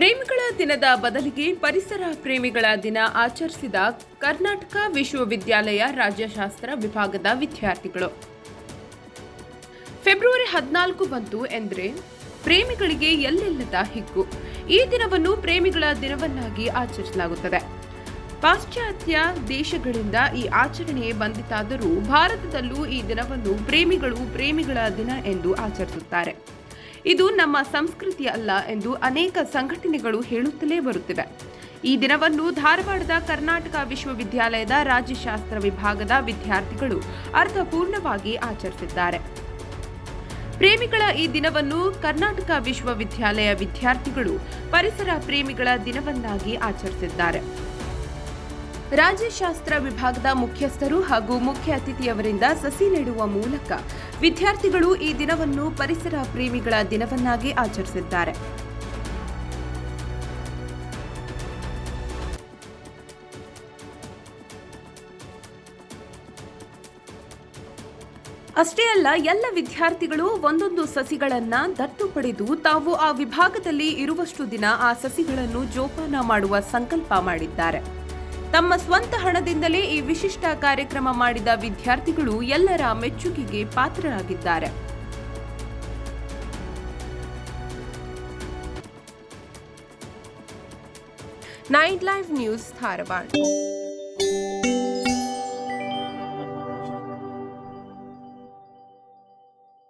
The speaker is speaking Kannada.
ಪ್ರೇಮಿಗಳ ದಿನದ ಬದಲಿಗೆ ಪರಿಸರ ಪ್ರೇಮಿಗಳ ದಿನ ಆಚರಿಸಿದ ಕರ್ನಾಟಕ ವಿಶ್ವವಿದ್ಯಾಲಯ ರಾಜ್ಯಶಾಸ್ತ್ರ ವಿಭಾಗದ ವಿದ್ಯಾರ್ಥಿಗಳು. ಫೆಬ್ರವರಿ ಹದಿನಾಲ್ಕು ಬಂತು ಎಂದರೆ ಪ್ರೇಮಿಗಳಿಗೆ ಎಲ್ಲೆಲ್ಲದ ಹಿಗ್ಗು. ಈ ದಿನವನ್ನು ಪ್ರೇಮಿಗಳ ದಿನವನ್ನಾಗಿ ಆಚರಿಸಲಾಗುತ್ತದೆ. ಪಾಶ್ಚಾತ್ಯ ದೇಶಗಳಿಂದ ಈ ಆಚರಣೆ ಬಂದಿತಾದರೂ ಭಾರತದಲ್ಲೂ ಈ ದಿನವನ್ನು ಪ್ರೇಮಿಗಳು ಪ್ರೇಮಿಗಳ ದಿನ ಎಂದು ಆಚರಿಸುತ್ತಾರೆ. ಇದು ನಮ್ಮ ಸಂಸ್ಕೃತಿ ಅಲ್ಲ ಎಂದು ಅನೇಕ ಸಂಘಟನೆಗಳು ಹೇಳುತ್ತಲೇ ಬರುತ್ತಿವೆ. ಈ ದಿನವನ್ನು ಧಾರವಾಡದ ಕರ್ನಾಟಕ ವಿಶ್ವವಿದ್ಯಾಲಯದ ರಾಜ್ಯಶಾಸ್ತ್ರ ವಿಭಾಗದ ವಿದ್ಯಾರ್ಥಿಗಳು ಅರ್ಥಪೂರ್ಣವಾಗಿ ಆಚರಿಸಿದ್ದಾರೆ. ಪ್ರೇಮಿಗಳ ಈ ದಿನವನ್ನು ಕರ್ನಾಟಕ ವಿಶ್ವವಿದ್ಯಾಲಯ ವಿದ್ಯಾರ್ಥಿಗಳು ಪರಿಸರ ಪ್ರೇಮಿಗಳ ದಿನವನ್ನಾಗಿ ಆಚರಿಸಿದ್ದಾರೆ. ರಾಜ್ಯಶಾಸ್ತ್ರ ವಿಭಾಗದ ಮುಖ್ಯಸ್ಥರು ಹಾಗೂ ಮುಖ್ಯ ಅತಿಥಿಯವರಿಂದ ಸಸಿ ನೆಡುವ ಮೂಲಕ ವಿದ್ಯಾರ್ಥಿಗಳು ಈ ದಿನವನ್ನು ಪರಿಸರ ಪ್ರೇಮಿಗಳ ದಿನವನ್ನಾಗಿ ಆಚರಿಸಿದ್ದಾರೆ. ಅಷ್ಟೇ ಅಲ್ಲ, ಎಲ್ಲ ವಿದ್ಯಾರ್ಥಿಗಳು ಒಂದೊಂದು ಸಸಿಗಳನ್ನ ದತ್ತು ಪಡೆದು ತಾವು ಆ ವಿಭಾಗದಲ್ಲಿ ಇರುವಷ್ಟು ದಿನ ಆ ಸಸಿಗಳನ್ನು ಜೋಪಾನ ಮಾಡುವ ಸಂಕಲ್ಪ ಮಾಡಿದ್ದಾರೆ. ತಮ್ಮ ಸ್ವಂತ ಹಣದಿಂದಲೇ ಈ ವಿಶಿಷ್ಟ ಕಾರ್ಯಕ್ರಮ ಮಾಡಿದ ವಿದ್ಯಾರ್ಥಿಗಳು ಎಲ್ಲರ ಮೆಚ್ಚುಗೆಗೆ ಪಾತ್ರರಾಗಿದ್ದಾರೆ. Night live news Dharwad.